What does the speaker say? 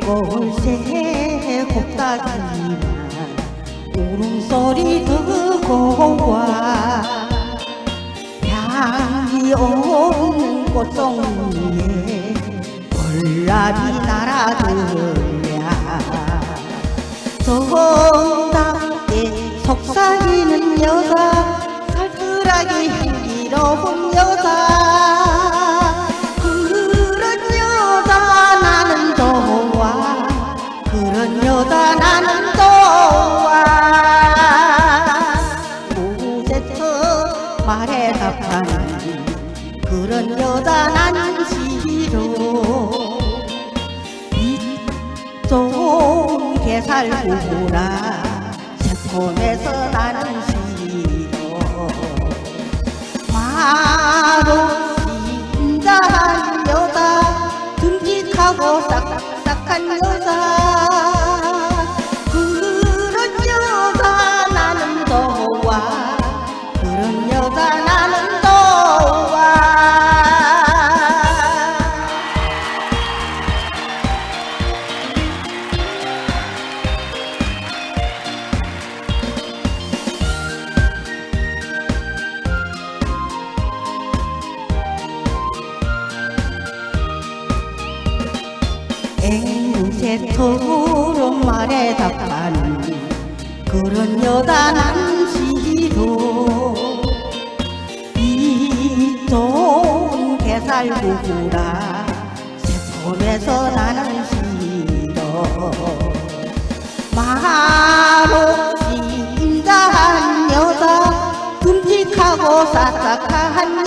볼새 곱다기만 울음소리 듣고 와. 향기 없는 꽃송이에 벌나비 날아들랴 정답게 속삭이는 여자 그런 여자 나는 싫어 좋은 개살구나. 새콤해서 나는 싫어 말없이 인자한 여자 듬직하고 싹싹한 여자 앵세토록 말에 답하는 그런 여자 남시기도 이돈 개살구구라 새섬에서 나는 시도 마록이 인자한 여자 듬직하고 싸싹한